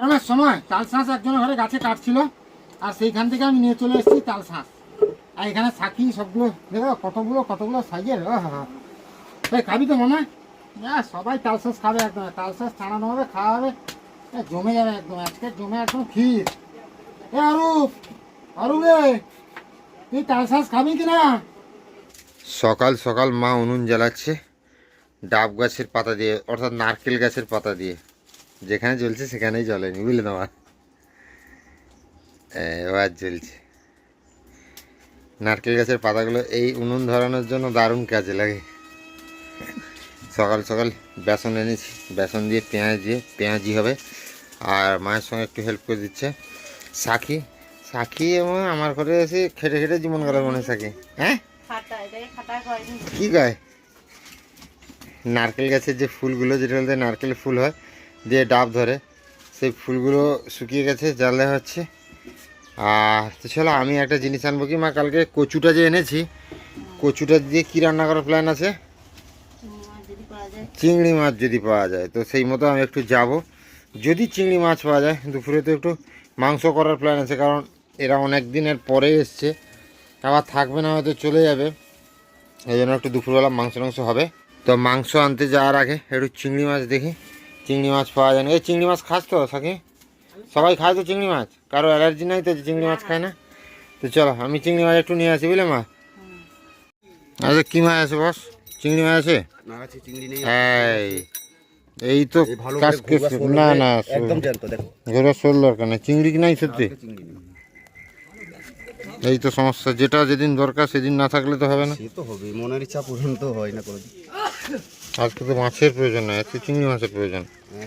গরমের সময় তাল শাঁস একজনের ঘরে গাছে কাটছিল, আর সেইখান থেকে আমি নিয়ে চলে এসেছি তাল শাঁস। আর এখানে সাকি সবগুলো, দেখো, কতগুলো কতগুলো সাইজের খাবি তো মামা হ্যাঁ? সবাই তাল শাঁস খাবে একদম, তাল শাঁস ছাড়ানো হবে, খাওয়া হবে। জমে যাবে একদম, আজকে জমে একদম ক্ষীর। এ, অরূপ অরূপ রে, তুই তাল শাঁস খাবি কি না সকাল সকাল মা উনুন জ্বালাচ্ছে, ডাব গাছের পাতা দিয়ে, অর্থাৎ নারকেল গাছের পাতা দিয়ে। যেখানে জ্বলছে সেখানেই জ্বলেনি বুঝলে তোমার এবার জ্বলছে। নারকেল গাছের পাতাগুলো এই উনুন ধরানোর জন্য দারুণ কাজে লাগে। সকাল সকাল বেসন এনেছি বেসন দিয়ে পেঁয়াজ দিয়ে পেঁয়াজি হবে। আর মায়ের সঙ্গে একটু হেল্প করে দিচ্ছে সাখি সাখি এবং আমার ঘরে এসে খেটে খেটে জীবন গেল মনে হয় সাখি হ্যাঁ? কি গায়? নারকেল গাছের যে ফুলগুলো যেটা বলতে নারকেল ফুল হয় দিয়ে ডাব ধরে সেই ফুলগুলো শুকিয়ে গেছে জ্বালে হচ্ছে। আর তো চলো, আমি একটা জিনিস আনব কি মা? কালকে কচুটা যে এনেছি, কচুটা দিয়ে কী রান্না করার প্ল্যান আছে? চিংড়ি মাছ যদি পাওয়া যায়, তো সেই মতো আমি একটু যাব। যদি চিংড়ি মাছ পাওয়া যায়, দুপুরে তো একটু মাংস করার প্ল্যান আছে, কারণ এরা অনেক দিনের পরে এসছে। আবার থাকবে না, হয়তো চলে যাবে। এই জন্য একটু দুপুরবেলা মাংস টাংস হবে। তো মাংস আনতে যাওয়ার আগে একটু চিংড়ি মাছ দেখি। চিংড়ি মাছ পাওয়া যায় না। এই চিংড়ি মাছ খাস তো সাকি? সবাই খায় তো চিংড়ি মাছ? কারও অ্যালার্জি নাই তো চিংড়ি মাছ খায় না? তো চলো আমি চিংড়ি মাছ একটু নিয়ে আসি বুঝলে মা? আচ্ছা কী মাছ আছে বস? চিংড়ি মাছ আছে? এই তো না না ঘোরা শোল দরকার নেই। চিংড়ি কি নাই সত্যি? এই তো সমস্যা। যেটা যেদিন দরকার সেদিন না থাকলে তো হবে না। সে তো হবে মনের ইচ্ছা পূরণ তো হয় না কোনোদিন। আজকে তো মাছের প্রয়োজন নয় আজকে চিংড়ি মাছের প্রয়োজন। নেই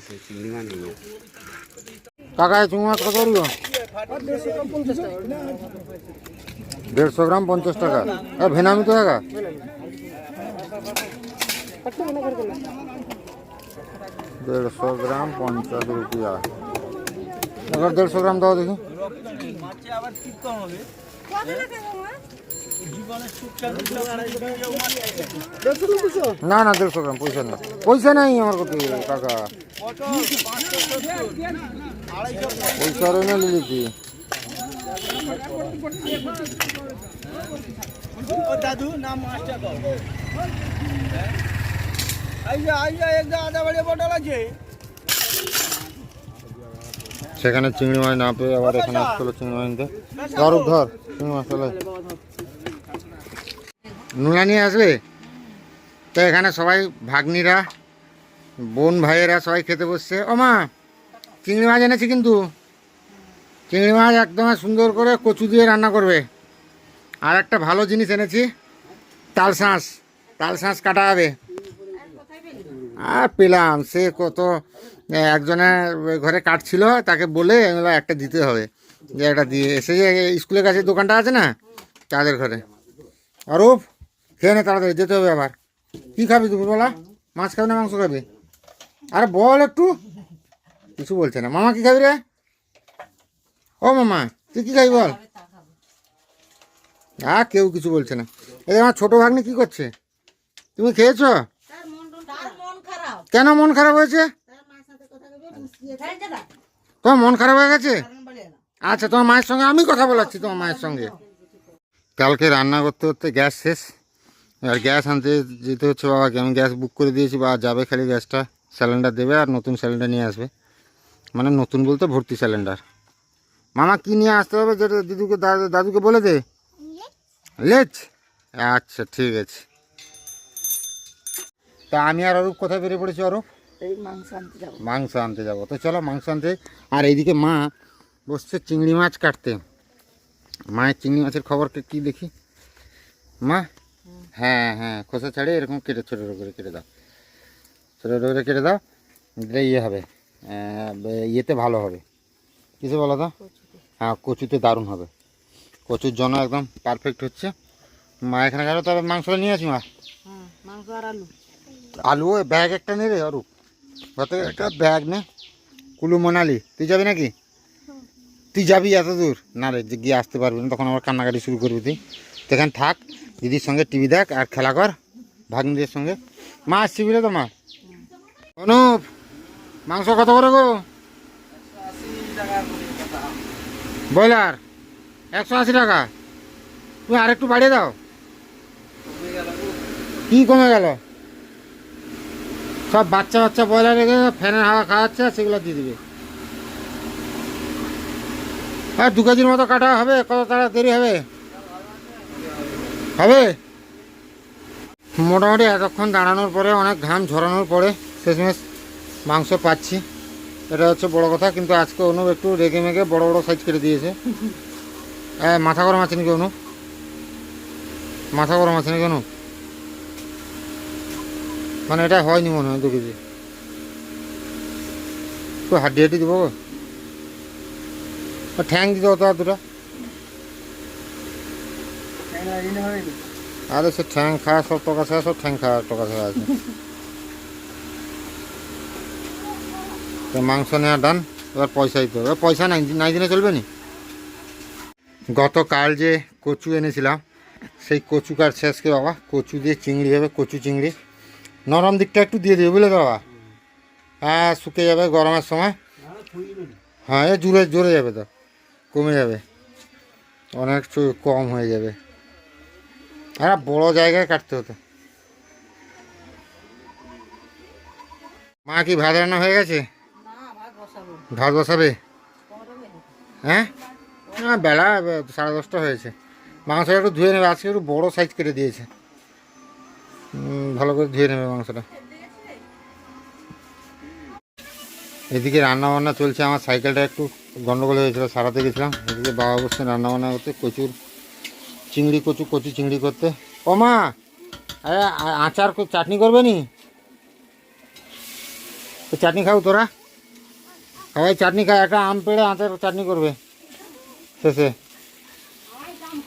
কাকা চিংড়ি মাছ কত করল দেড়শো গ্রাম পঞ্চাশ টাকা। আর ভেনামি তো টাকা দেড়শো গ্রাম পঞ্চাশ রুপিয়া। এবার দেড়শো গ্রাম দাও দেখি। না না দেড়শো গ্রাম পয়সা নেই। পয়সা নেই আমার কত টাকা পয়সা রয়ে না দাদু নাম মাছটা সেখানে চিংড়ি মাছ না পেয়ে আবার এখানে আসছিল চিংড়ি মাছ ধর ধর চিংড়ি মাছ চলে নুনা নিয়ে আসবে? তো এখানে সবাই ভাগ্নিরা, বোন ভাইয়েরা সবাই খেতে বসছে। ও মা, চিংড়ি মাছ এনেছি কিন্তু। চিংড়ি মাছ একদম সুন্দর করে কচু দিয়ে রান্না করবে। আর একটা ভালো জিনিস এনেছি, তাল শাঁস। তাল শাঁস কাটা হবে। আর পেলাম, সে কত একজনের ঘরে কাটছিল, তাকে বলে একটা দিতে হবে। যে একটা দিয়ে, এসে যে স্কুলের কাছে দোকানটা আছে না, তাদের ঘরে। অরূপ খেয়ে নে তাড়াতাড়ি যেতে হবে আবার। কী খাবি দুপুরবেলা মাছ খাবি না মাংস খাবি? আরে বল একটু। কিছু বলছে না। মামা কি খাবি রে? ও মামা তুই কী খাবি বল? আর কেউ কিছু বলছে না। এই আমার ছোটো ভাগ্নি কী করছে? তুমি খেয়েছো? কেন মন খারাপ হয়েছে? তোমার মন খারাপ হয়ে গেছে? আচ্ছা তোমার মায়ের সঙ্গে আমি কথা বলাচ্ছি তোমার মায়ের সঙ্গে। কালকে রান্না করতে করতে গ্যাস শেষ। আর গ্যাস আনতে যেতে হচ্ছে বাবাকে। আমি গ্যাস বুক করে দিয়েছি বা যাবে খালি গ্যাসটা সিলিন্ডার দেবে আর নতুন সিলিন্ডার নিয়ে আসবে। মানে নতুন বলতে ভর্তি সিলিন্ডার মামা কি নিয়ে আসতে হবে যেটা দিদুকে দাদু- দাদুকে বলে দে? লেচ আচ্ছা ঠিক আছে। তা আমি আর অরূপ কোথায় বেরিয়ে পড়েছি অরূপ? মাংস আনতে যাব। মাংস আনতে যাব। তো চলো মাংস আনতে। আর এইদিকে মা বসছে চিংড়ি মাছ কাটতে। মায়ের চিংড়ি মাছের খবর কি দেখি? মা? হ্যাঁ হ্যাঁ খোসা ছাড়ে এরকম কেটে ছোটো ছোটো করে কেটে দাও। ছোটো ছোটো করে কেটে দাও দিলে ইয়ে হবে ইয়েতে ভালো হবে। কিসে বলো তো? হ্যাঁ কচুতে দারুণ হবে। কচুর জন্য একদম পারফেক্ট হচ্ছে। মা এখানে গেল তবে মাংসটা নিয়ে আসি মা। হ্যাঁ মাংস আর আলু। আলু ওই ব্যাগ একটা নে রে অরূপ ঘর একটা ব্যাগ নে। কুলু মনালি তুই যাবি নাকি? তুই যাবি এত দূর না রে যে গিয়ে আসতে পারবি না তখন আবার কান্নাকাটি শুরু করবি তুই। তো এখানে থাক। দিদির সঙ্গে টিভি দেখ আর খেলা কর, ভাগ্নিদের সঙ্গে। মা আসছি বুঝলে তো মা? অনুপ, মাংস কত করে গো? ব্রয়লার, একশো আশি টাকা। তুমি আরেকটু বাড়িয়ে দাও। কি কমে গেল? সব বাচ্চা বাচ্চা ব্রয়লার রেখে ফ্যানের হাওয়া খাওয়াচ্ছে, সেগুলো দিয়ে দিবে। আর দু কেজির মতো কাটা হবে, কত তাড়া দেরি হবে? হবে? মোটামুটি এতক্ষণ দাঁড়ানোর পরে, অনেক ঘাম ঝরানোর পরে শেষমেশ মাংস পাচ্ছি। এটা হচ্ছে বড় কথা, কিন্তু আজকে অনুপ একটু রেগে মেগে বড় বড় সাইজ কেটে দিয়েছে। মাথা গরম আছে নাকি অনুপ মাথা গরম আছে নাকি অনুপ মানে এটা হয়নি মনে হয় দু কেজি। হাড্ডি হাড্ডি দেবো ঠ্যাং দিতে হতো আর দুটো। আরে সে ঠ্যাং খাওয়া সব টকা ছাড়া সব ঠ্যাং খাওয়া টকা ছাড়া আছে তো মাংস নেওয়া ডান এবার পয়সা দিতে হবে। পয়সা নাই নাই দিনে চলবে নি? গতকাল যে কচু এনেছিলাম, সেই কচু কার শেষকে বাবা? কচু দিয়ে চিংড়ি হবে, কচু চিংড়ি। নরম দিকটা একটু দিয়ে দিবে, বুঝলে তো বাবা? হ্যাঁ শুকে যাবে গরমের সময়। হ্যাঁ জুড়ে জোরে যাবে তো, কমে যাবে। অনেক কম হয়ে যাবে। আর বড় জায়গায় কাটতে হতো। মা কি ভাত রান্না হয়ে গেছে? ভাত বসাবে। করবে হ্যাঁ? বেলা সাড়ে দশটা হয়েছে। মাংসটা একটু ধুয়ে নেবে আজকে একটু বড় সাইজ কেটে দিয়েছে। ভালো করে ধুয়ে নেবে মাংসটা। এদিকে রান্না বান্না চলছে আমার সাইকেলটা একটু গন্ডগোল হয়েছিল সারাতে গেছিলাম। এদিকে বাবা বসছে রান্নাবান্না করতে কচুর চিংড়ি কচু কচু চিংড়ি করতে। ও মা, আরে আ- আচার কো- চাটনি করবে নি? তো চাটনি খাও তোরা। সবাই চাটনি খায়, একটা আম পেড়ে আচার চাটনি করবে। শেষে।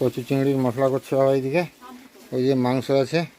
কচু চিংড়ির মশলা করছে বাবা এইদিকে ওই যে মাংস আছে।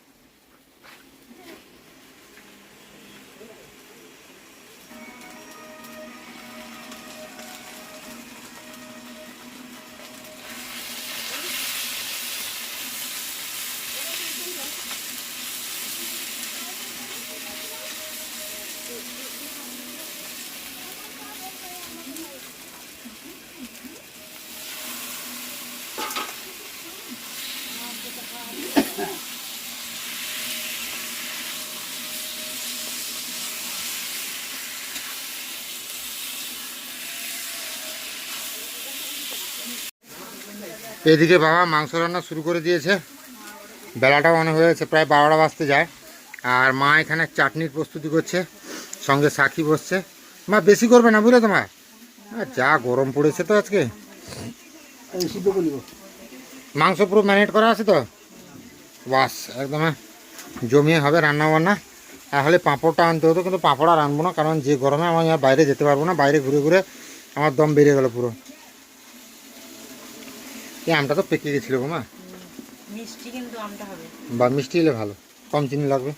এদিকে বাবা মাংস রান্না শুরু করে দিয়েছে। বেলাটাও অনেক হয়েছে প্রায় বারোটা বাজতে যায়। আর মা এখানে চাটনির প্রস্তুতি করছে, সঙ্গে সাক্ষী বসছে। মা, বেশি করবে না বুঝলে তোমার যা গরম পড়েছে তো আজকে। মাংস পুরো ম্যারিনেট করা আছে তো? বাস, একদম জমিয়ে হবে রান্না বান্না তাহলে পাঁপড়টা আনতে হতো, কিন্তু পাঁপড় আর আনব না, কারণ যে গরমে আমি আর বাইরে যেতে পারব না, বাইরে ঘুরে ঘুরে আমার দম বেরিয়ে গেল পুরো। এই আমটা তো পেকে গেছিল গো মা। মিষ্টি কিন্তু আমটা হবে। বা মিষ্টি হলে ভালো কম চিনি লাগবে।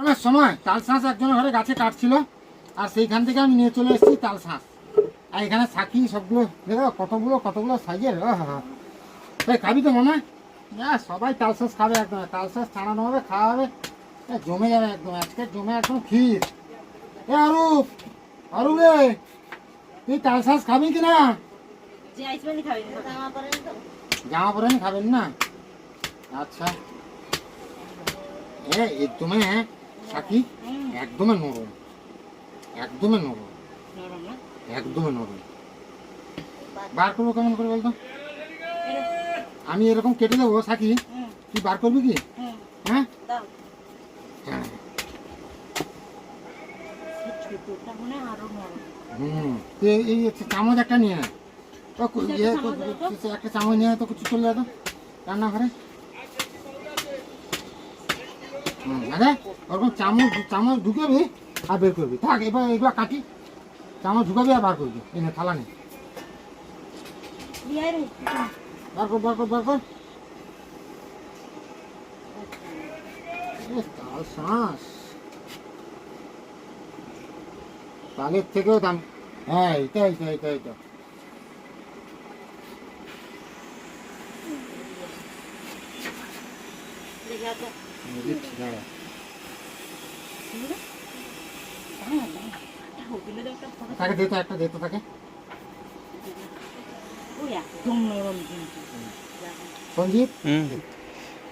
আমার সময় তাল শাঁস একজনের ঘরে গাছে কাটছিল আর সেইখান থেকে আমি নিয়ে চলে এসেছি তাল শাঁস। আর এখানে সাকি সবগুলো দেখো কতগুলো কতগুলো সাইজের ও হা তাই খাবি তো মামা হ্যাঁ? সবাই তাল শাঁস খাবে একদম। তাল শাঁস ছাড়ানো হবে খাওয়া হবে। জমে যাবে একদম আজকে জমে একদম ক্ষীর। এ অরূপ অরূপ। রে তুই তাল শাঁস খাবি কি না? জামা পরেন খাবেন না? আচ্ছা। এ একদমে সাকি একদমে নরম। একদমই নরম। একদমই নরম। বার করব কেমন করে বলতো? আমি এরকম কেটে দেবো সাকি? তুই বার করবি কি? হ্যাঁ? হ্যাঁ। ছোটটা মনে আরও নরম হুম। এই- হচ্ছে চামচ একটা নিয়ে একটা ইয়ে তো। একটা চামচ নিয়ে তো কিছু চলে যেত রান্নাঘরে। আরে ওরকম চামচ চামচ ঢুকাবি আর বের করবি। থাক এবার এগুলো কাটি। চামচ ঢুকাবি আর বার করবি। এনে থালা নেই বার কর বার কর বার কর। শ্বাস তালের থেকেও দাম। হ্যাঁ দাও একটা ফটো তাকে তো একটা তো তাকে।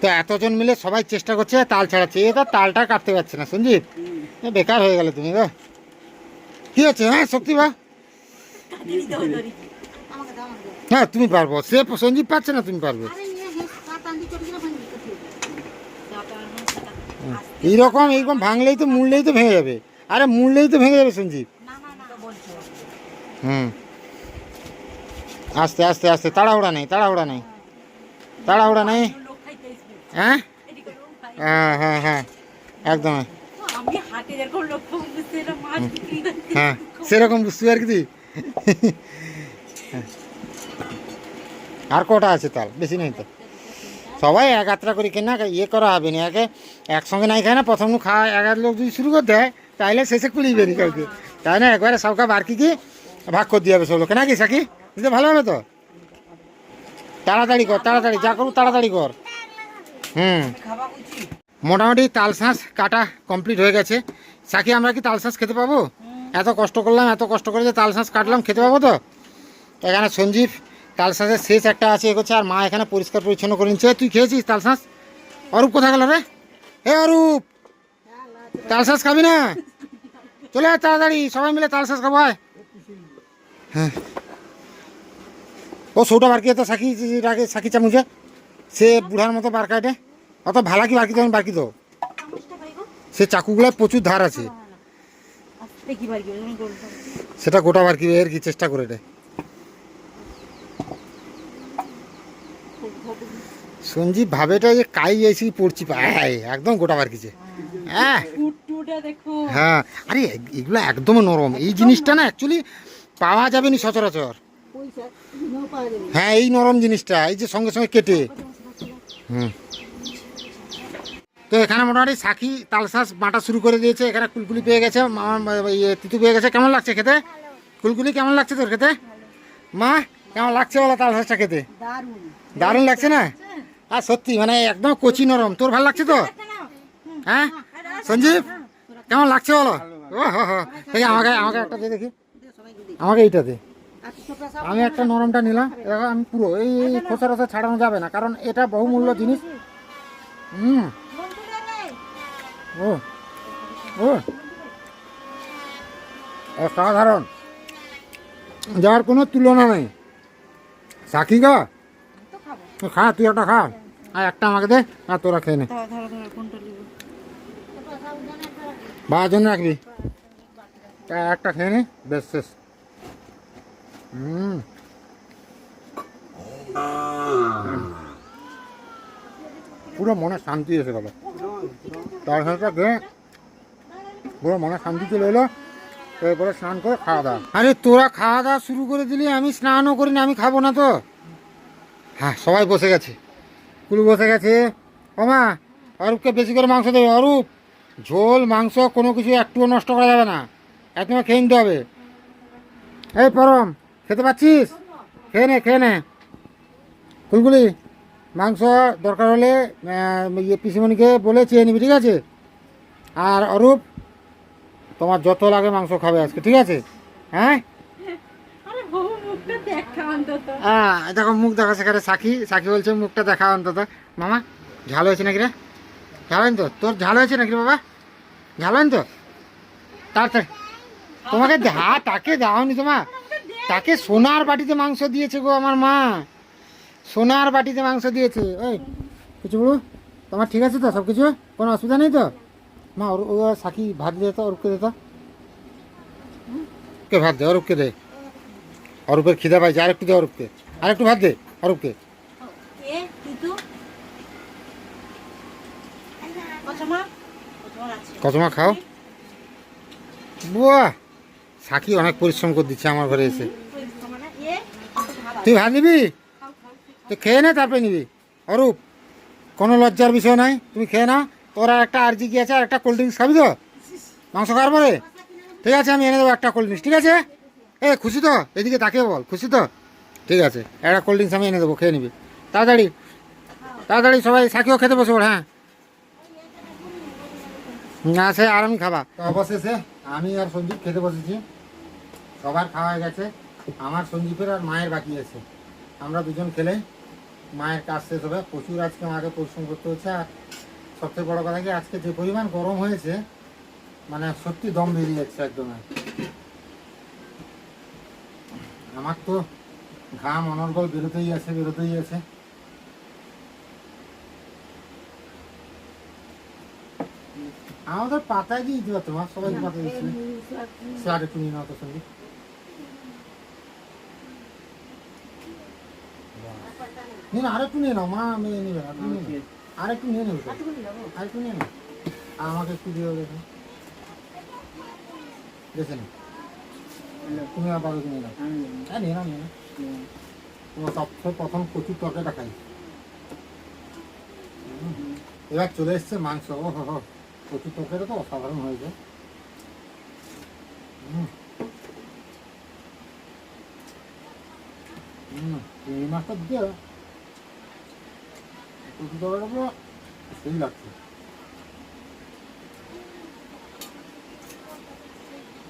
তো এতজন মিলে সবাই চেষ্টা করছে তাল ছাড়াচ্ছে। এ তো তালটা কাটতে পারছে না সঞ্জিত বেকার হয়ে গেলে তুমি গো। কি আছে হ্যাঁ শক্তি বা? হ্যাঁ তুমি পারব। সে সঞ্জীব পাচ্ছে না, তুমি পারবে। এইরকম এইরকম ভাঙলেই তো, মুড়লেই তো ভেঙে যাবে। আরে, মুড়লেই তো ভেঙে যাবে সঞ্জীব। হুম। আস্তে আস্তে আস্তে, তাড়াহুড়া নেই তাড়াহুড়া নেই। তাড়াহুড়া নেই। হ্যাঁ? হ্যাঁ হ্যাঁ হ্যাঁ। একদম। হ্যাঁ সেরকম বুঝতে পারি কি আর কটা আছে তাল বেশি নেই তো। সবাই এক আত্রা করে কেনা ইয়ে করা হবে না। একে একসঙ্গে নাই খায় না প্রথম খাওয়া এক আধ লোক যদি শুরু করতে হয় তাহলে শেষে কুলিবে নি কাউকে তাই না একবারে সবকা বারকি কি ভাগ করে দিয়ে হবে সব লোকে নাকি সাকি? দিতে ভালো হবে তো? তাড়াতাড়ি কর তাড়াতাড়ি যা করু তাড়াতাড়ি কর। হুম। মোটামুটি তাল শাঁস কাটা কমপ্লিট হয়ে গেছে। সাকি আমরা কি তাল শাঁস খেতে পাবো? এত কষ্ট করলাম এত কষ্ট করে যে তাল শাঁস কাটলাম খেতে পাবো তো? এখানে সঞ্জীব তাল শাঁসের শেষ একটা আছে এ করছে আর মা এখানে পরিষ্কার পরিচ্ছন্ন করে নিচ্ছে। তুই খেয়েছিস তাল শাঁস? অরূপ কোথায় গেল রে? হে অরূপ! তাল শাঁস খাবি না? চলে আয় তাড়াতাড়ি সবাই মিলে তাল শাঁস খাব হ্যাঁ। ও সৌটা বার কিয়ে তো সাকি রাখে সাকি চামুচে। সে বুড়ার মতো বার কাটে অত ভালা কি বার কি তখন বার কি তো? সে চাকুগুলায় প্রচুর ধার আছে। সেটা গোটা বার কি এর কি চেষ্টা করে সঞ্জীব ভাবেটা যে কাই এসি পড়ছি পায় একদম গোটা বার কিছে হ্যাঁ হ্যাঁ আরে এগুলো একদম নরম। এই জিনিসটা না অ্যাকচুয়ালি পাওয়া যাবে না সচরাচর হ্যাঁ এই নরম জিনিসটা এই যে সঙ্গে সঙ্গে কেটে। হুম। তো এখানে মোটামুটি সাকি তালশাঁস বাটা শুরু করে দিয়েছে। এখানে কুলকুলি পেয়ে গেছে মা ইয়ে তিতু পেয়ে গেছে। কেমন লাগছে খেতে? কুলকুলি কেমন লাগছে তোর খেতে? মা কেমন লাগছে বলো তালশাঁসটা খেতে? দারুণ। লাগছে না? আর সত্যি মানে একদম কচি নরম। তোর ভালো লাগছে তো? হ্যাঁ? সঞ্জীব কেমন লাগছে বলো? ও হো হো। এই আমাকে আমাকে একটা দিয়ে দেখি। আমাকে এইটা দে। আমি একটা নরমটা নিলাম। আমি পুরো এই এই খোসা রসা ছাড়ানো যাবে না কারণ এটা বহুমূল্য জিনিস। হুম। ও ও। অসাধারণ। যার কোনো তুলনা নেই। সাকি গা? খা তুই একটা খা। আর একটা আমাকে দে আর তোরা খেয়ে নে। রাখবি। একটা খেয়ে নে বেশ শেষ। হুম। পুরো মনে শান্তি এসে গেল। তার সাথে খেয়ে পুরো মনে শান্তি চলে এলো। এরপরে স্নান করে খাওয়া দাওয়া। আরে তোরা খাওয়া দাওয়া শুরু করে দিলি, আমি স্নানও করিনি, আমি খাব না তো। হ্যাঁ সবাই বসে গেছে। কুলু বসে গেছে। ওমা, অরূপকে বেশি করে মাংস দেবে। অরূপ, ঝোল, মাংস, কোনো কিছু একটুও নষ্ট করা যাবে না। একদম খেয়ে নিতে হবে। এই পরম, খেতে পাচ্ছিস? খেয়ে নে খেয়ে নে। কুলকুলি মাংস দরকার হলে ইয়ে পিসিমণিকে বলে চেয়ে নিবি ঠিক আছে? আর অরূপ তোমার যত লাগে মাংস খাবে আজকে ঠিক আছে? হ্যাঁ? হ্যাঁ দেখো মুখ দেখা সেখানে সাক্ষী সাক্ষী বলছে মুখটা দেখা অন্তত। মামা ঝাল হয়েছে নাকি রে? ঝাল তো? তোর ঝাল হয়েছে নাকি রে বাবা? ঝাল তো? তাড়াতাড়ি। তোমাকে হা তাকে দাওনি তোমার তাকে সোনার বাটিতে মাংস দিয়েছে গো আমার মা। সোনার বাটিতে মাংস দিয়েছে। ওই কিছু বলু? তোমার ঠিক আছে তো সব কিছু কোনো অসুবিধা নেই তো? মা ওর ও সাকি ভাত দিয়ে তো অরূপকে দে তো। কে ভাত দে? অরূপকে দে। অরূপের খিদা পাইছে। আরেকটু দে অরূপকে আরেকটু ভাত দে অরূপকে কচমা? খাও। বুয়া সাকি অনেক পরিশ্রম করে দিচ্ছে আমার ঘরে এসে। মানে? তুই ভাত নিবি? তো খেয়ে নে তারপরে নিবি। অরূপ, কোনো লজ্জার বিষয় নাই, তুমি খেয়ে নাও। তোর আর একটা আরজি কি আছে, আর একটা কোল্ড ড্রিঙ্কস খাবি তো? মাংস খাওয়ার পরে? ঠিক আছে, আমি এনে দেবো একটা কোল্ড ড্রিঙ্কস ঠিক আছে? এ, খুশি তো? এদিকে তাকিয়ে বল, খুশি তো? ঠিক আছে, একটা কোল্ড ড্রিঙ্কস আমি এনে দেবো, খেয়ে নিবি। তাড়াতাড়ি তাড়াতাড়ি সবাই সাকিও খেতে বসে পড় হ্যাঁ। না, সে আর আমি খাবা অবশেষে আমি আর সঞ্জীব খেতে বসেছি। সবার খাওয়া গেছে। আমার সঞ্জীবের আর মায়ের বাকি আছে। আমরা দুজন খেলে মায়ের কাজ শেষ হবে প্রচুর আজকে আমাকে পরিশ্রম করতে হচ্ছে। আর সবথেকে বড় কথা কি আজকে যে পরিমাণ গরম হয়েছে মানে সত্যি দম বেরিয়ে যাচ্ছে একদম। আমার তো ঘাম অনর্গল বেরোতেই আছে বেরোতেই আছে। আমাদের পাতায় দিয়ে দিতে পারতো সবাই পাতা দিচ্ছে স্যার একটু নিয়ে নাও তো সঙ্গে। না আরেকটু নিয়ে নাও মা নেবে না, নিয়ে নাও। আরেকটু নিয়ে নেবে। আরেকটু নিয়ে নাও। আর আমাকে একটু দিয়ে দেবে দেখে নাও। তুমি আর বাবা নিয়ে নাও। হ্যাঁ নিয়ে নাও নিয়ে নাও। তোমার সবচেয়ে প্রথম প্রচুর তরকারিটা খাই। এবার চলে এসছে মাংস। ও হো হো। তো অসাধারণ হয়েছে। হুম। হুম, চিংড়ি মাছটা দিয়ে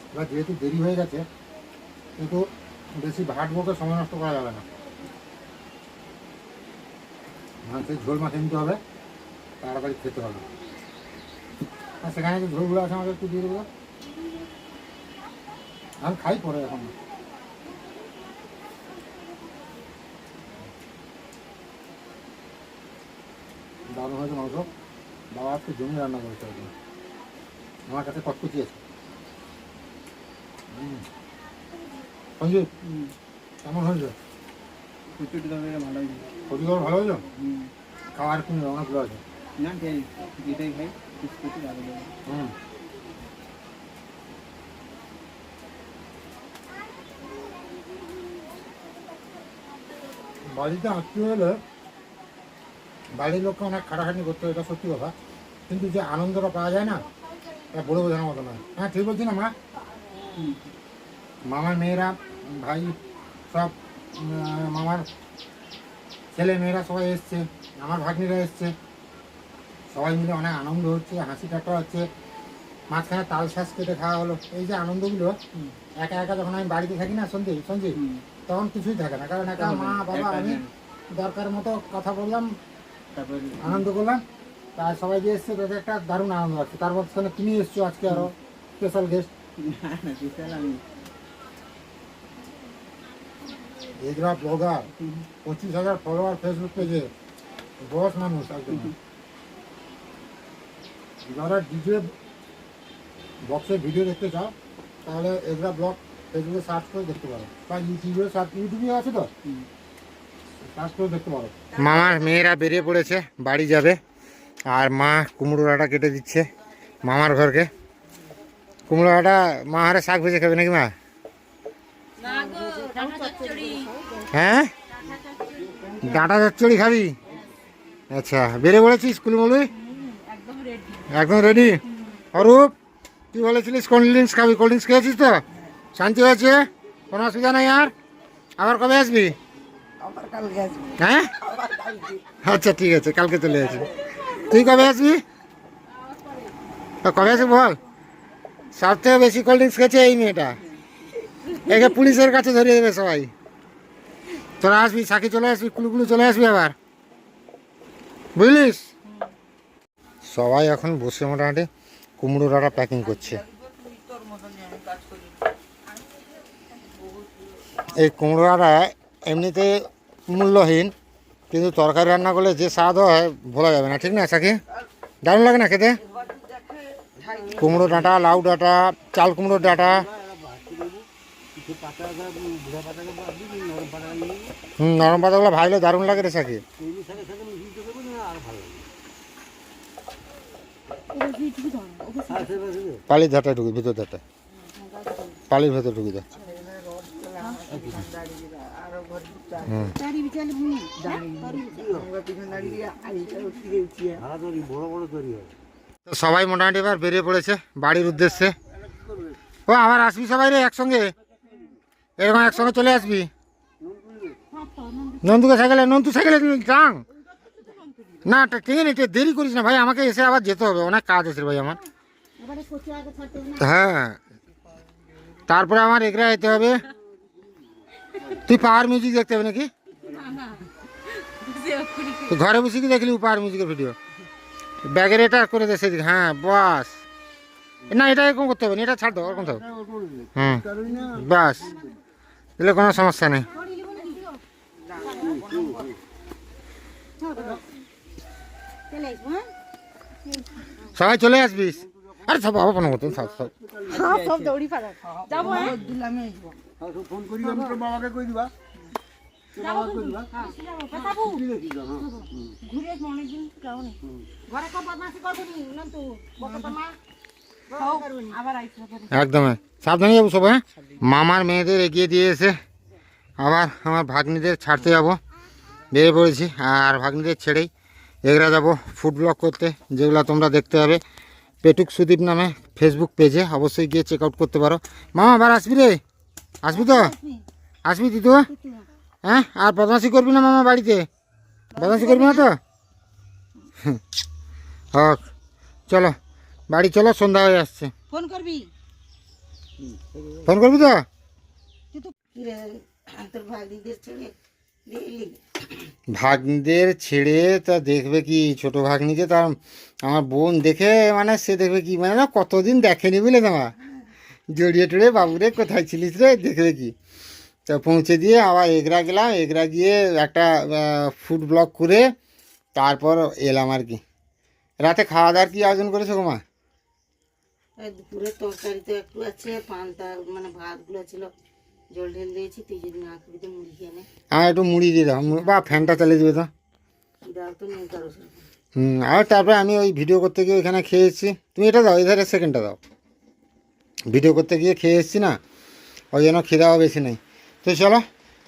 এবার যেহেতু দেরি হয়ে গেছে কিন্তু বেশি ভাট বকে সময় নষ্ট করা যাবে না মাছের ঝোল মাছ নিতে হবে তাড়াতাড়ি খেতে হবে আর সেখানে যে ঝোলগুলো আছে আমাকে একটু দিয়ে দেবো আমি খাই পরে এখন দারুণ হয়েছে মাংস বাবা আজকে জমি রান্না করতে হবে। আমার কাছে কটকুচি আছে। হুম। কেমন হয়েছে? প্রচুর তরকারিটা ভালো হয়েছে। পরিবার ভালো হয়েছে? খাওয়ার কোনো অনেকগুলো আছে? না যেটাই খাই প্রচুর ভালো হুম। বাড়িতে আত্মীয় হলে বাড়ির লোককে অনেক খাটাখাটি করতে হয় এটা সত্যি কথা। কিন্তু যে আনন্দটা পাওয়া যায় না এটা বলে বোঝানোর মতো নয়। হ্যাঁ ঠিক বলছি না মা। মামার মেয়েরা ভাই সব মামার ছেলে মেয়েরা সবাই এসছে আমার ভাগ্নিরা এসছে। সবাই মিলে অনেক আনন্দ হচ্ছে হাসি ঠাট্টা হচ্ছে। মাঝখানে তাল শ্বাস কেটে খাওয়া হলো। এই যে আনন্দগুলো একা একা যখন আমি বাড়িতে থাকি না সঞ্জীব সঞ্জীব। তখন কিছুই থাকে না। কারণ একা মা বাবা আমি দরকার মতো কথা বললাম তারপরে আনন্দ করলাম। তার সবাই যে এসছে তাদের একটা দারুণ আনন্দ আছে। তার মধ্যে তুমি এসছো আজকে আরও স্পেশাল গেস্ট এগুলা ব্লগার পঁচিশ হাজার ফলোয়ার ফেসবুক পেজে বস মানুষ একদম। যারা ডিজে বক্সে ভিডিও দেখতে চাও তাহলে এগুলা ব্লগ ফেসবুকে সার্চ করে দেখতে পারো। বা ইউটিউবে সার্চ ইউটিউবে আছে তো? সার্চ করে দেখতে পারো। মামার মেয়েরা বেরিয়ে পড়েছে বাড়ি যাবে। আর মা কুমড়ো ডাঁটা কেটে দিচ্ছে মামার ঘরকে। কুমড়ো ডাঁটা মা হারে শাক ভেজে খাবে নাকি মা? না গো ডাঁটা হ্যাঁ? ডাঁটা চচ্চড়ি খাবি? আচ্ছা বেড়ে বলেছিস স্কুল বলবি একদম রেডি একদম রেডি অরূপ তুই বলেছিলিস কোল্ড ড্রিঙ্কস খাবি কোল্ড ড্রিঙ্কস খেয়েছিস তো? শান্তি হয়েছে? কোনো অসুবিধা নেই আর? আবার কবে আসবি। হ্যাঁ? আচ্ছা ঠিক আছে কালকে চলে আসবি। তুই কবে আসবি? কবে আসবি বল? সব থেকে বেশি কোল্ড ড্রিঙ্কস খেয়েছে এই মেয়েটা। একে পুলিশের কাছে ধরিয়ে দেবে সবাই। তোরা আসবি, সাকি চলে আসবি, কুলুকুলু চলে আসবি আবার। বুঝলিস? সবাই এখন বসে মোটামুটি কুমড়ো ডাঁটা প্যাকিং করছে। এই কুমড়ো ডাঁটা এমনিতে মূল্যহীন। কিন্তু তরকারি রান্না করলে যে স্বাদ হয়, ভোলা যাবে না। ঠিক না, সাকি? দারুণ লাগে না খেতে? কুমড়ো ডাঁটা, লাউ ডাঁটা, চাল কুমড়োর ডাঁটা। হুম, নরম পাতাগুলো ভাজলে দারুণ লাগে রে, সাকি। পালির ধারটা ঢুকি ভিতর ধারটা। পালির ভেতর ঢুকি দে। হুম তো সবাই মোটামুটি এবার বেরিয়ে পড়েছে বাড়ির উদ্দেশ্যে। ও, আবার আসবি সবাই রে একসঙ্গে? এরকম একসঙ্গে চলে আসবি? নন্দুকে সাইকেলে, নন্দু সাইকেলে যাং। না ঠিক আছে দেরি করিস না ভাই, আমাকে এসে আবার যেতে হবে, অনেক কাজ আছে ভাই আমার। হ্যাঁ। তারপরে আমার এগরা যেতে হবে। তুই পাওয়ার মিউজিক দেখতে হবে নাকি? ঘরে বসে কি দেখলি পাওয়ার মিউজিকের ভিডিও ব্যাগের এটা করে দে সেদিকে হ্যাঁ বাস। না এটা এরকম করতে হবে না এটা ছাড় দাও ওরকম থাকো। হুম বাস। দিলে কোনো সমস্যা নেই। সবাই চলে আসবিস আরে সব বাবা কোনো মতন সব সব সব সব দৌড়ি পাড়া যাব হ্যাঁ? ফোন করি আমি তোর বাবাকে কই দিবা? যাব কিন্তু। হ্যাঁ। যাব ঘুরে অনেকদিন যাও না। ঘরে কো বদমাশি করব নি তো মা। আবার আইসো পরে একদম সাবধানে যাব সবাই হ্যাঁ? মামার মেয়েদের এগিয়ে দিয়ে এসে আবার আমার ভাগ্নিদের ছাড়তে যাব। বেরিয়ে পড়েছি আর ভাগ্নিদের ছেড়েই এগরা যাব ফুড ব্লগ করতে যেগুলো তোমরা দেখতে হবে পেটুক সুদীপ নামে ফেসবুক পেজে অবশ্যই গিয়ে চেক আউট করতে পারো। মামা আবার আসবি রে? আসবি তো আসবি তুই তো হ্যাঁ আর বদমাসি করবি না মামা বাড়িতে? বদমাসি করবি না তো? হোক চলো বাড়ি চলো সন্ধ্যা হয়ে আসছে। ফোন করবি? ফোন করবি তো? ভাগ্নিদের ছেড়ে তা দেখবে কি? ছোট ভাগ্নিকে তার আমার বোন দেখে মানে সে দেখবে কি? মানে না কতদিন দেখেনি বুঝলে তোমার জড়িয়ে টড়িয়ে বাবুরে কোথায় ছিলিস রে? দেখবে কি তা পৌঁছে দিয়ে আবার এগরা গেলাম। এগরা গিয়ে একটা ফুড ব্লক করে তারপর এলাম আর কি। রাতে খাওয়া দাওয়ার কি আয়োজন করেছ গো মা? আর দুপুরের তরকারি তো একটু আছে পান্তা মানে ভাতগুলো ছিল। জল ঢেল দিয়েছি তুই যদি না খাবি তো মুড়ি খেয়ে নে। আমার একটু মুড়ি দিয়ে দাও। বা ফ্যানটা চালিয়ে দেবে তো। হুম আর তারপরে আমি ওই ভিডিও করতে গিয়ে ওইখানে খেয়ে এসেছি তুমি এটা দাও এধারে সেকেন্ডটা দাও। ভিডিও করতে গিয়ে খেয়ে এসেছি না, ওই জন্য খিদাও বেশি নেই। তো চলো,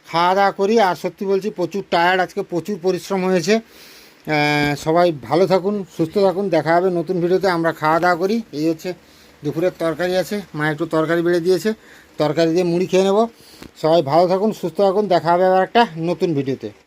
খাওয়া দাওয়া করি, আর সত্যি বলছি প্রচুর টায়ার্ড আজকে প্রচুর পরিশ্রম হয়েছে। সবাই ভালো থাকুন, সুস্থ থাকুন, দেখা হবে নতুন ভিডিওতে, আমরা খাওয়া দাওয়া করি। এই হচ্ছে দুপুরের তরকারি আছে, মা একটু তরকারি বেড়ে দিয়েছে, তরকারি দিয়ে মুড়ি খেয়ে নেব। সবাই ভালো থাকুন, সুস্থ থাকুন, দেখা হবে আবার একটা নতুন ভিডিওতে।